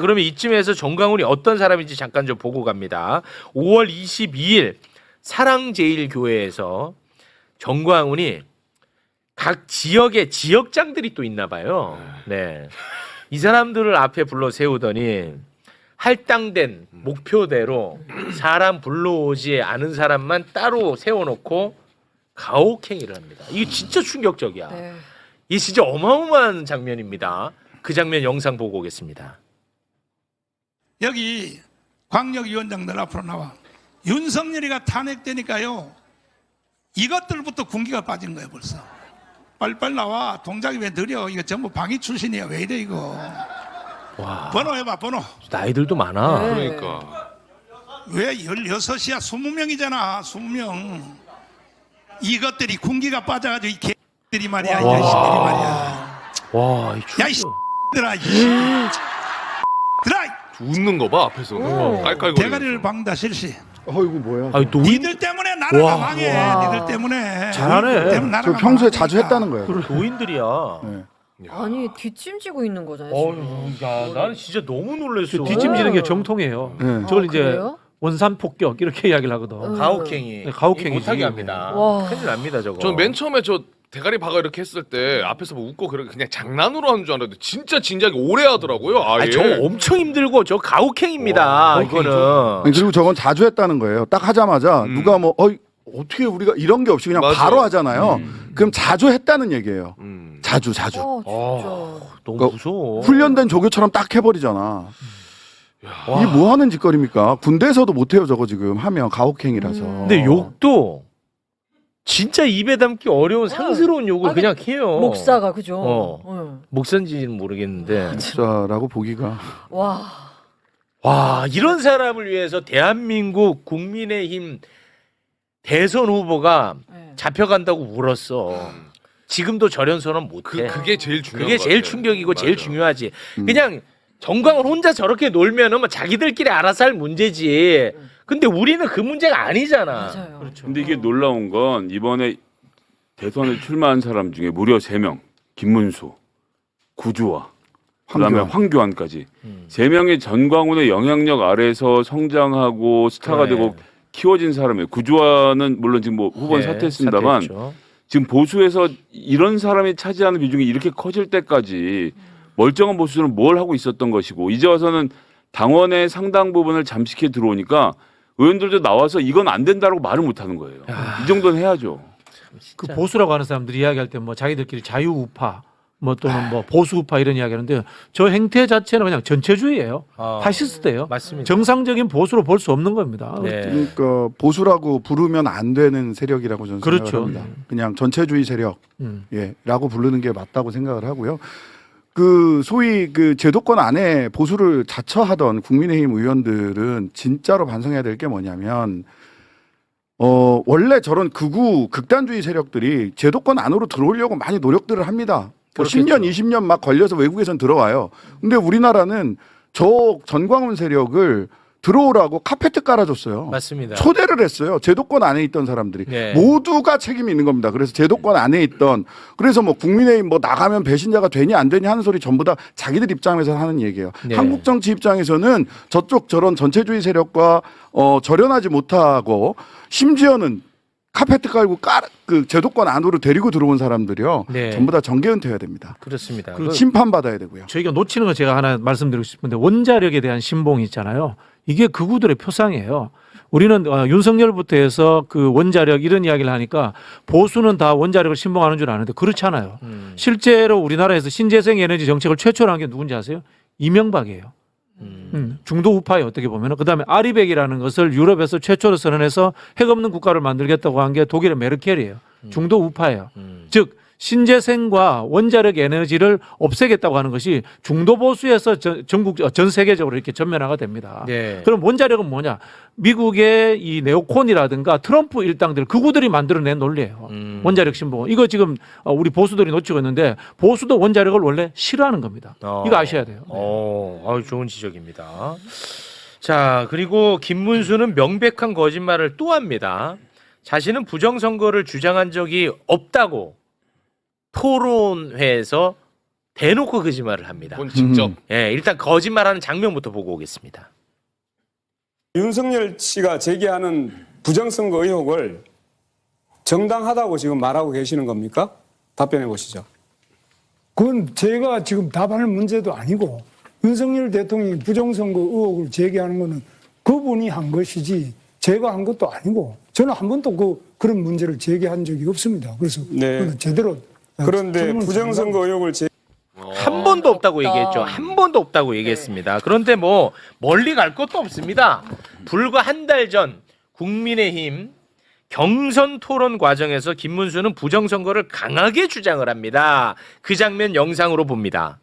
그러면 이쯤에서 정강훈이 어떤 사람인지 잠깐 좀 보고 갑니다. 5월 22일 사랑제일교회에서 정광훈이 각 지역의 지역장들이 또 있나 봐요. 네. 이 사람들을 앞에 불러 세우더니 할당된 목표대로 사람 불러오지 않은 사람만 따로 세워놓고 가혹행위를 합니다. 이게 진짜 충격적이야. 네. 이 진짜 어마어마한 장면입니다. 그 장면 영상 보고 오겠습니다. 여기 광역위원장들 앞으로 나와. 윤석열이가 탄핵되니까요. 이것들부터 군기가 빠진 거예요, 벌써. 빨리빨리 나와. 동작이 왜 느려? 이거 전부 방위 출신이야. 왜 이래, 이거. 와 번호 해봐, 번호. 나이들도 많아. 네. 그러니까 왜 16이야? 20명이잖아, 20명. 이것들이 군기가 빠져가지고 이 개들이 말이야, 이 와. 자식들이 말이야. 와, 이 야, 이 충격. 들아, 이 들아, 웃는 거 봐 앞에서 오. 깔깔거리고 대가리를 박는다, 실시. 어이구 뭐야? 아니 노인 니들 때문에 나라가 와. 망해. 와. 니들 때문에. 잘하네. 니들 때문에 저 나라가 평소에 망하니까. 자주 했다는 거예요. 노인들이야. 네. 아니 뒷짐지고 있는 거잖아요. 지금. 어휴, 야, 나는 진짜 너무 놀랐어. 뒤짐지는 게 정통이에요. 네. 저걸 아, 이제 그래요? 원산 폭격 이렇게 이야기를 하거든. 음. 가혹행위. 네, 가혹행위지. 못하게 합니다. 와. 큰일 납니다, 저거. 저는 맨 처음에 저 대가리 박아 이렇게 했을 때 앞에서 뭐 웃고 그래 그냥 장난으로 하는 줄 알았는데 진짜 진작에 오래 하더라고요. 아예. 아니, 저거 엄청 힘들고 저 가혹행위입니다. 와, 이거는. 아니, 그리고 저건 자주 했다는 거예요. 딱 하자마자 음. 누가 뭐 어이 어떻게 우리가 이런 게 없이 그냥 맞아. 바로 하잖아요. 음. 그럼 자주 했다는 얘기예요. 음. 자주 자주. 어, 진짜. 너무 그러니까 무서워. 훈련된 조교처럼 딱 해버리잖아. 이게 뭐 하는 짓거리입니까? 군대에서도 못해요 저거 지금 하면 가혹행위라서. 음. 근데 욕도 진짜 입에 담기 어려운 상스러운 욕을 아, 그냥 해요. 목사가 그죠. 어. 응. 목사인지는 모르겠는데. 자라고 보기가 와. 와, 이런 사람을 위해서 대한민국 국민의힘 대선 후보가 네. 잡혀간다고 울었어. 지금도 그 못해. 그게 제일 중요한 그게 것 제일 같아요. 충격이고 제일 맞아. 중요하지. 음. 그냥 정광을 혼자 저렇게 놀면은 뭐 자기들끼리 알아서 할 문제지. 근데 우리는 그 문제가 아니잖아. 맞아요. 그렇죠. 근데 이게 놀라운 건 이번에 대선에 출마한 사람 중에 무려 3명. 김문수, 구주화, 그다음에 황교안. 황교안까지 음. 세 명의 전광훈의 영향력 아래서 성장하고 스타가 그래. 되고 키워진 사람이에요. 구주화는 물론 지금 뭐 후보는 네, 사퇴했습니다만 사퇴했죠. 지금 보수에서 이런 사람이 차지하는 비중이 이렇게 커질 때까지 멀쩡한 보수는 뭘 하고 있었던 것이고 이제 와서는 당원의 상당 부분을 잠식해 들어오니까 의원들도 나와서 이건 안 된다라고 말을 못 하는 거예요. 이 정도는 해야죠. 그. 보수라고 하는 사람들이 이야기할 때 뭐 자기들끼리 자유우파 뭐 또는 뭐 보수우파 이런 이야기하는데 저 행태 자체는 그냥 전체주의예요. 아, 파시스트예요. 맞습니다. 정상적인 보수로 볼 수 없는 겁니다. 네. 그러니까 보수라고 부르면 안 되는 세력이라고 저는 그렇죠. 생각합니다. 그냥 전체주의 세력. 음. 예라고 부르는 게 맞다고 생각을 하고요. 그 소위 그 제도권 안에 보수를 자처하던 국민의힘 의원들은 진짜로 반성해야 될 게 뭐냐면 어 원래 저런 극우 극단주의 세력들이 제도권 안으로 들어오려고 많이 노력들을 합니다. 뭐 그렇겠죠. 10년, 20년 막 걸려서 외국에선 들어와요. 근데 우리나라는 저 전광훈 세력을 들어오라고 카페트 깔아줬어요. 맞습니다. 초대를 했어요. 제도권 안에 있던 사람들이 네. 모두가 책임이 있는 겁니다. 그래서 제도권 안에 있던 그래서 뭐 국민의힘 뭐 나가면 배신자가 되니 안 되니 하는 소리 전부 다 자기들 입장에서 하는 얘기예요. 네. 한국 정치 입장에서는 저쪽 저런 전체주의 세력과 어 절연하지 못하고 심지어는 카페트 깔고 깔 그 제도권 안으로 데리고 들어온 사람들이요. 네. 전부 다 정계 은퇴해야 됩니다. 그렇습니다. 그 그- 심판 받아야 되고요. 저희가 놓치는 거 제가 하나 말씀드리고 싶은데 원자력에 대한 신봉이 있잖아요. 이게 극우들의 표상이에요. 우리는 어, 윤석열부터 해서 그 원자력 이런 이야기를 하니까 보수는 다 원자력을 신봉하는 줄 아는데 그렇지 않아요. 음, 실제로 우리나라에서 신재생 에너지 정책을 최초로 한 게 누군지 아세요? 이명박이에요. 음. 음, 중도 우파에 어떻게 보면 그다음에 아리백이라는 것을 유럽에서 최초로 선언해서 핵 없는 국가를 만들겠다고 한 게 독일의 메르켈이에요. 중도 우파예요. 음. 즉 신재생과 원자력 에너지를 없애겠다고 하는 것이 중도 보수에서 전, 전국 어, 전 세계적으로 이렇게 전면화가 됩니다. 네. 그럼 원자력은 뭐냐? 미국의 이 네오콘이라든가 트럼프 일당들 그구들이 만들어낸 논리예요. 음. 원자력 신봉. 이거 지금 어, 우리 보수들이 놓치고 있는데 보수도 원자력을 원래 싫어하는 겁니다. 어. 이거 아셔야 돼요. 어, 아유, 좋은 지적입니다. 자, 그리고 김문수는 명백한 거짓말을 또 합니다. 자신은 부정선거를 주장한 적이 없다고 토론회에서 대놓고 거짓말을 합니다. 본 직접 음. 예, 일단 거짓말하는 장면부터 보고 오겠습니다. 윤석열 씨가 제기하는 부정선거 의혹을 정당하다고 지금 말하고 계시는 겁니까? 답변해 보시죠. 그건 제가 지금 답할 문제도 아니고 윤석열 대통령이 부정선거 의혹을 제기하는 거는 그분이 한 것이지 제가 한 것도 아니고 저는 한 번도 그 그런 문제를 제기한 적이 없습니다. 그래서 네. 제대로 그런데 부정선거 의혹을 제 한 번도 없다고 없다. 얘기했죠. 한 번도 없다고 얘기했습니다. 그런데 뭐 멀리 갈 것도 없습니다. 불과 한 달 전 국민의힘 경선 토론 과정에서 김문수는 부정선거를 강하게 주장을 합니다. 그 장면 영상으로 봅니다.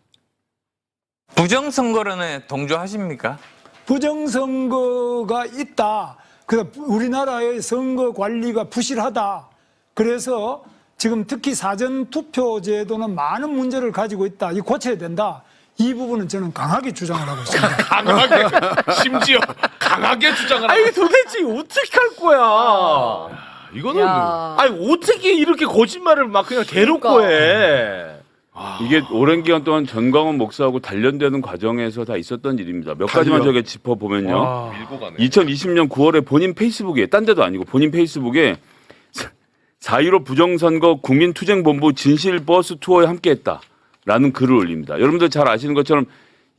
부정선거론에 동조하십니까? 부정선거가 있다. 그래서 우리나라의 선거 관리가 부실하다. 그래서 지금 특히 사전 투표 제도는 많은 문제를 가지고 있다. 이 고쳐야 된다. 이 부분은 저는 강하게 주장을 하고 있습니다. 강하게 심지어 강하게 주장을 아니 하고 도대체 어떻게 할 거야? 이거는 야. 아니 어떻게 이렇게 거짓말을 막 그냥 대놓고 그러니까. 해? 이게 오랜 기간 동안 전광훈 목사하고 단련되는 과정에서 다 있었던 일입니다. 몇 가지만 단련. 저게 짚어보면요. 와. 밀고 가네. 2020년 9월에 본인 페이스북에 딴 데도 아니고 본인 페이스북에 4.15 부정선거 국민투쟁본부 진실버스 투어에 함께했다라는 글을 올립니다. 여러분들 잘 아시는 것처럼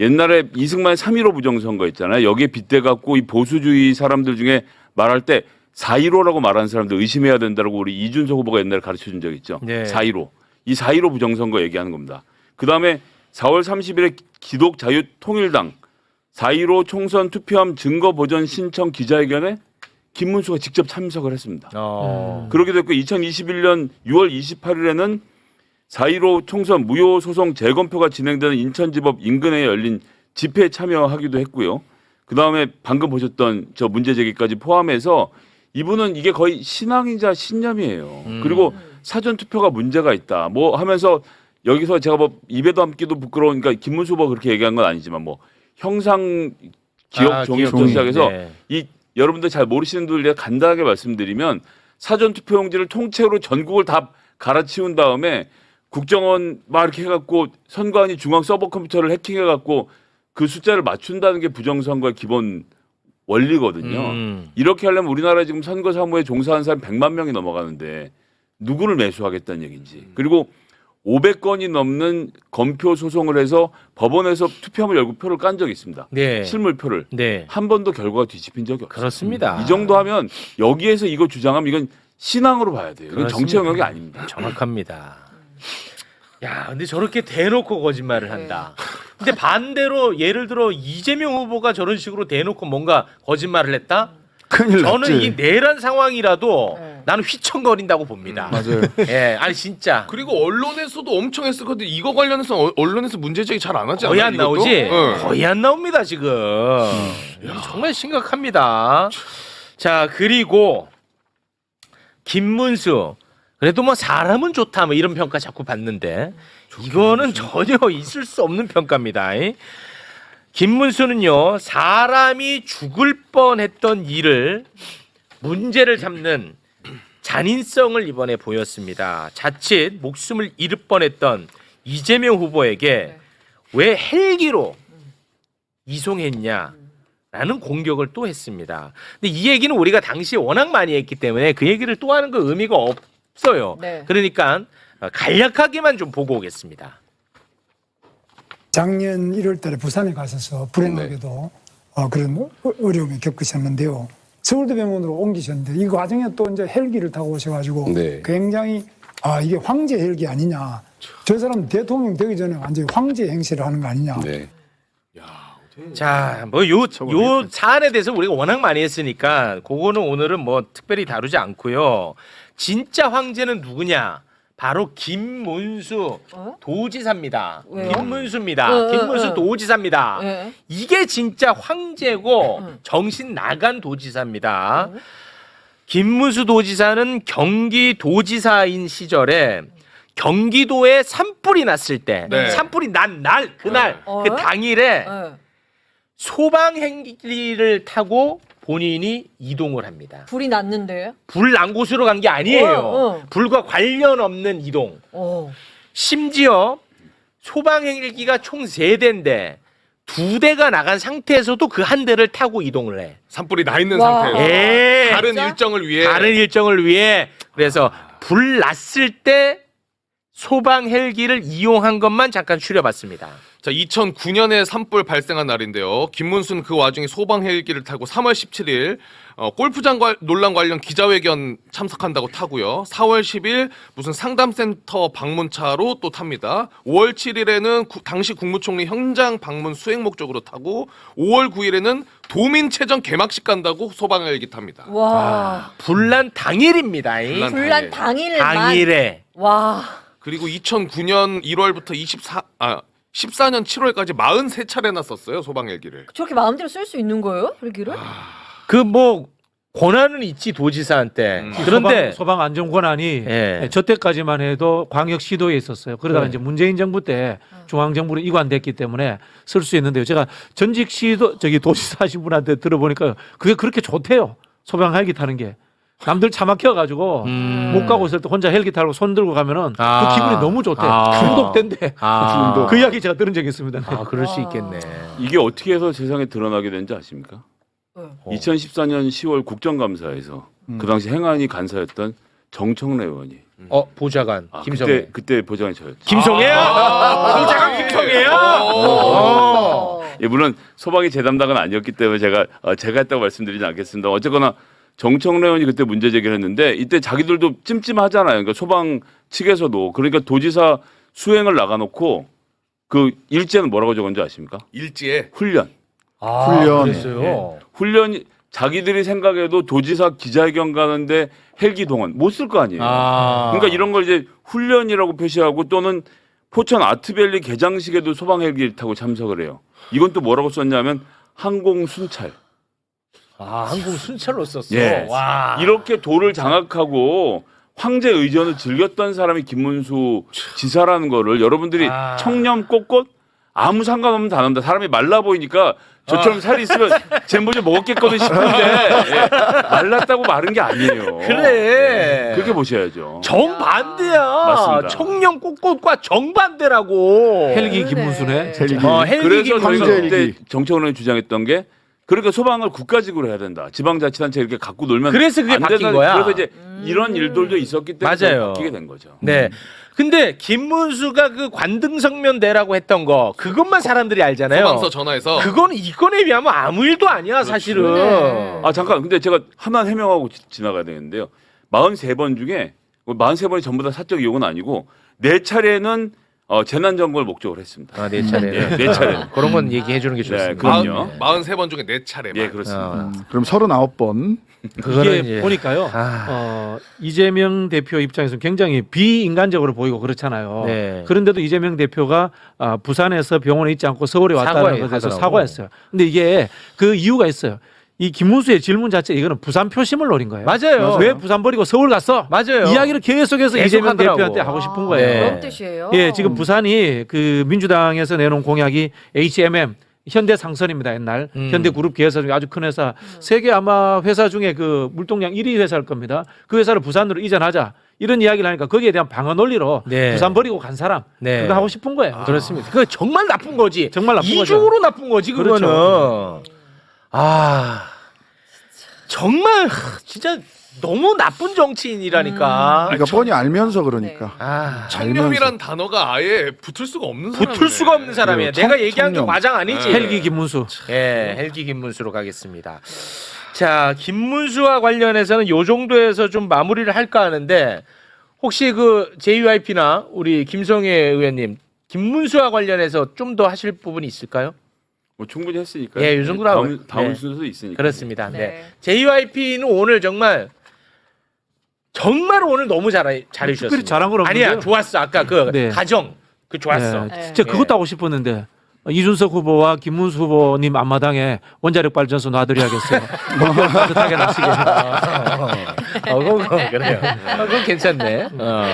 옛날에 이승만의 3.15 부정선거 있잖아요. 여기에 빗대 갖고 이 보수주의 사람들 중에 말할 때 4.15라고 말하는 사람들 의심해야 된다고 우리 이준석 후보가 옛날에 가르쳐 준 적 있죠. 네. 4.15. 이 4.15 부정선거 얘기하는 겁니다. 그 다음에 4월 30일에 기독자유통일당 4.15 총선 투표함 증거 보전 신청 기자회견에 김문수가 직접 참석을 했습니다. 어. 그러게 됐고 2021년 6월 28일에는 4.15 총선 무효 소송 재검표가 진행되는 인천지법 인근에 열린 집회에 참여하기도 했고요. 그 다음에 방금 보셨던 저 문제 제기까지 포함해서 이분은 이게 거의 신앙이자 신념이에요. 음. 그리고 사전 투표가 문제가 있다. 뭐 하면서 여기서 제가 뭐 입에 담기도 부끄러우니까 김문수 후보가 그렇게 얘기한 건 아니지만 뭐 형상 기억 아, 종이부터. 시작해서 네. 이 여러분들 잘 모르시는 분들 간단하게 말씀드리면 사전 투표용지를 통째로 전국을 다 갈아치운 다음에 국정원 막 이렇게 해갖고 선관위 중앙 서버 컴퓨터를 해킹해갖고 그 숫자를 맞춘다는 게 부정선거의 기본 원리거든요. 음. 이렇게 하려면 우리나라에 지금 선거 사무에 종사하는 사람 100만 명이 넘어가는데 누구를 매수하겠다는 얘기인지. 그리고 500건이 넘는 검표 소송을 해서 법원에서 투표함을 열고 표를 깐 적이 있습니다. 네. 실물표를. 네. 한 번도 결과가 뒤집힌 적이 없어요. 그렇습니다. 이 정도 하면 여기에서 이거 주장하면 이건 신앙으로 봐야 돼요. 이건 정치. 영역이 아닙니다. 정확합니다. 야, 근데 저렇게 대놓고 거짓말을 한다. 네. 근데 반대로 예를 들어 이재명 후보가 저런 식으로 대놓고 뭔가 거짓말을 했다? 큰일 났지. 저는 이 내란 상황이라도 네. 나는 휘청거린다고 봅니다. 맞아요. 예, 아니 진짜 그리고 언론에서도 엄청 했을 건데 이거 관련해서 어- 언론에서 문제 제기 잘 안 하지 않아요? 거의 안 이것도? 나오지? 응. 거의 안 나옵니다 지금. 이게 정말 심각합니다. 자 그리고 김문수 그래도 뭐 사람은 좋다 뭐 이런 평가 자꾸 받는데 이거는 전혀 있을 수 없는 평가입니다. 김문수는요 사람이 죽을 뻔했던 일을 문제를 삼는 잔인성을 이번에 보였습니다. 자칫 목숨을 잃을 뻔했던 이재명 후보에게 왜 헬기로 이송했냐? 라는 공격을 또 했습니다. 근데 이 얘기는 우리가 당시에 워낙 많이 했기 때문에 그 얘기를 또 하는 거 의미가 없 어요. 네. 그러니까 간략하게만 좀 보고 오겠습니다. 작년 1월 달에 부산에 가셔서 불행하게도 어, 그런 어- 어려움을 겪으셨는데요. 서울대병원으로 옮기셨는데 이 과정에 또 이제 헬기를 타고 오셔가지고 네. 굉장히 아 이게 황제 헬기 아니냐. 저 사람 대통령 되기 전에 완전히 황제 행세를 하는 거 아니냐. 네. 자, 뭐요요 사안에 대해서 우리가 워낙 많이 했으니까 그거는 오늘은 뭐 특별히 다루지 않고요. 진짜 황제는 누구냐? 바로 김문수 어? 도지사입니다. 왜요? 김문수입니다. 어, 어, 김문수 어. 도지사입니다. 네. 이게 진짜 황제고 음. 정신 나간 도지사입니다. 김문수 도지사는 경기 도지사인 시절에 경기도에 산불이 났을 때 네. 산불이 난 날 그날 어? 그 당일에 네. 소방 헬기를 타고 본인이 이동을 합니다. 불이 났는데요. 불 난 곳으로 간 게 아니에요. 어, 어. 불과 관련 없는 이동. 어. 심지어 소방 헬기가 총 세대인데두 대가 나간 상태에서도 그 한 대를 타고 이동을 해. 산불이 나 있는 와. 상태에서 예. 다른 진짜? 일정을 위해 다른 일정을 위해 그래서 불 났을 때 소방 헬기를 이용한 것만 잠깐 추려봤습니다. 자, 2009년에 산불 발생한 날인데요. 김문수는 그 와중에 소방 헬기를 타고 3월 17일 어, 골프장 관- 논란 관련 기자회견 참석한다고 타고요. 4월 10일 무슨 상담센터 방문차로 또 탑니다. 5월 7일에는 당시 국무총리 현장 방문 수행 목적으로 타고 5월 9일에는 도민체전 개막식 간다고 소방 헬기 탑니다. 와. 불난 당일입니다. 이. 불난 불난 당일만. 당일에 와. 그리고 2009년 1월부터 24, 아, 14년 7월까지 43차례나 썼어요, 소방 헬기를. 저렇게 마음대로 쓸 수 있는 거예요? 헬기를? 그 뭐 권한은 있지 도지사한테. 음. 그런데 소방, 소방 안전 권한이 예. 저 때까지만 해도 광역 시도에 있었어요. 그러다가 네. 이제 문재인 정부 때 중앙 정부로 이관됐기 때문에 쓸 수 있는데요. 제가 전직 시도 저기 도지사 하신 분한테 들어보니까 그게 그렇게 좋대요. 소방 헬기 타는 게. 남들 차 막혀 가지고 음. 못 가고 있을 때 혼자 헬기 타고 손 들고 가면은 아. 그 기분이 너무 좋대. 아. 중독된대. 아, 중독. 그 이야기 제가 들은 적이 있습니다. 네. 아 그럴 수 있겠네. 이게 어떻게 해서 세상에 드러나게 된지 아십니까? 네. 어. 2014년 10월 국정감사에서 음. 그 당시 행안위 간사였던 정청래 의원이 어 보좌관 아, 김성애. 그때 그때 보좌관이 저였죠. 김성애요? 보좌관 김성애요? 어. 어. 예, 물론 소방이 제 담당은 아니었기 때문에 제가 어, 제가 했다고 말씀드리지 않겠습니다. 어쨌거나 정청래 의원이 그때 문제 제기를 했는데 이때 자기들도 찜찜하잖아요. 그러니까 소방 측에서도 그러니까 도지사 수행을 나가놓고 그 일제는 뭐라고 적은지 아십니까? 일지에 훈련. 아, 훈련. 그랬어요. 훈련이 자기들이 생각해도 도지사 기자회견 가는데 헬기 동원 못 쓸 거 아니에요. 아. 그러니까 이런 걸 이제 훈련이라고 표시하고 또는 포천 아트밸리 개장식에도 소방 헬기를 타고 참석을 해요. 이건 또 뭐라고 썼냐면 항공 순찰. 아 항공 순찰로 썼어. 예. 와. 이렇게 도를 장악하고 황제 의전을 즐겼던 사람이 김문수 지사라는 거를 여러분들이 아. 청렴 꼿꼿 아무 상관없는 단어입니다. 사람이 말라 보이니까 저처럼 살이 있으면 젠보 좀 먹었겠거든 싶은데 예. 말랐다고 마른 게 아니에요. 그래. 예. 그렇게 보셔야죠. 정반대야. 맞습니다. 청년 꽃꽃과 정반대라고. 헬기. 김문수네. 헬기. 어, 헬기 그래서 김문수. 저희가 황제 그때 헬기. 정청원 의원이 주장했던 게 그러니까 소방을 국가직으로 해야 된다. 지방자치단체 이렇게 갖고 놀면 그래서 그게 안 바뀐 된다. 거야. 그래서 이제 이런 일들도 있었기 때문에 맞아요. 바뀌게 된 거죠. 네. 근데 김문수가 그 관등성면대라고 했던 거 그것만 사람들이 알잖아요. 소방서 전화해서 그건 이 건에 비하면 아무 일도 아니야 사실은. 그러네. 아 잠깐 근데 제가 하나 해명하고 지, 지나가야 되는데요. 43번 중에 43번이 전부 다 사적 이용은 아니고 네 차례는 어, 재난점검을 목적으로 했습니다. 아, 네 차례. 예, 네 차례. 그런 건 얘기해 주는 게 네, 좋습니다. 그럼요. 마흔 43번 중에 4차례만. 예, 그렇습니다. 어, 그럼 39번. 그거는 이게 이제- 보니까요. 아. 어, 이재명 대표 입장에서 굉장히 비인간적으로 보이고 그렇잖아요. 네. 그런데도 이재명 대표가 아, 부산에서 병원에 있지 않고 서울에 왔다는 사과해, 것에서 하더라고. 사과했어요. 근데 이게 그 이유가 있어요. 이 김문수의 질문 자체 이거는 부산 표심을 노린 거예요. 맞아요. 왜 부산 버리고 서울 갔어? 맞아요. 이야기를 계속해서 계속 이재명 하더라고. 대표한테 하고 싶은 아, 거예요. 그런 뜻이에요. 예, 지금 부산이 그 민주당에서 내놓은 공약이 HMM 현대 상선입니다 옛날 음. 현대 그룹 계열사 중에 아주 큰 회사 세계 아마 회사 중에 그 물동량 1위 회사일 겁니다 그 회사를 부산으로 이전하자 이런 이야기를 하니까 거기에 대한 방어 논리로 네. 부산 버리고 간 사람 네. 그거 하고 싶은 거예요 그렇습니다. 그 정말 나쁜 거지. 정말 나쁜 거죠. 이중으로 나쁜 거지 그거는. 그렇죠. 아 정말 하, 진짜 너무 나쁜 정치인이라니까. 그러니까 뻔히 알면서 그러니까. 아 청렴이란 단어가 아예 붙을 수가 없는 사람. 붙을 수가 없는 사람이야. 그래요. 내가 얘기한 게 청렴. 과장 아니지. 네. 헬기 김문수 예, 헬기 김문수로 가겠습니다. 자, 김문수와 관련해서는 요 정도에서 좀 마무리를 할까 하는데 혹시 그 JYP나 우리 김성애 의원님 김문수와 관련해서 좀 더 하실 부분이 있을까요? 뭐 충분히 했으니까. 예, 이 정도로 하고- 다음, 다음 네. 순서도 있으니까. 그렇습니다. 네. 네. JYP는 오늘 정말 정말 오늘 너무 잘 잘해 주셨습니다. 특별히 잘한 건 없는데요. 아니야, 좋았어. 아까 그 네. 가정 그 좋았어. 네. 네. 진짜 그것도 하고 싶었는데 이준석 후보와 김문수 후보님 앞마당에 원자력 발전소 놔드려야겠어요 물결 따뜻하게 나시게 어, 그거 그래요. 어, 그건 괜찮네. 어.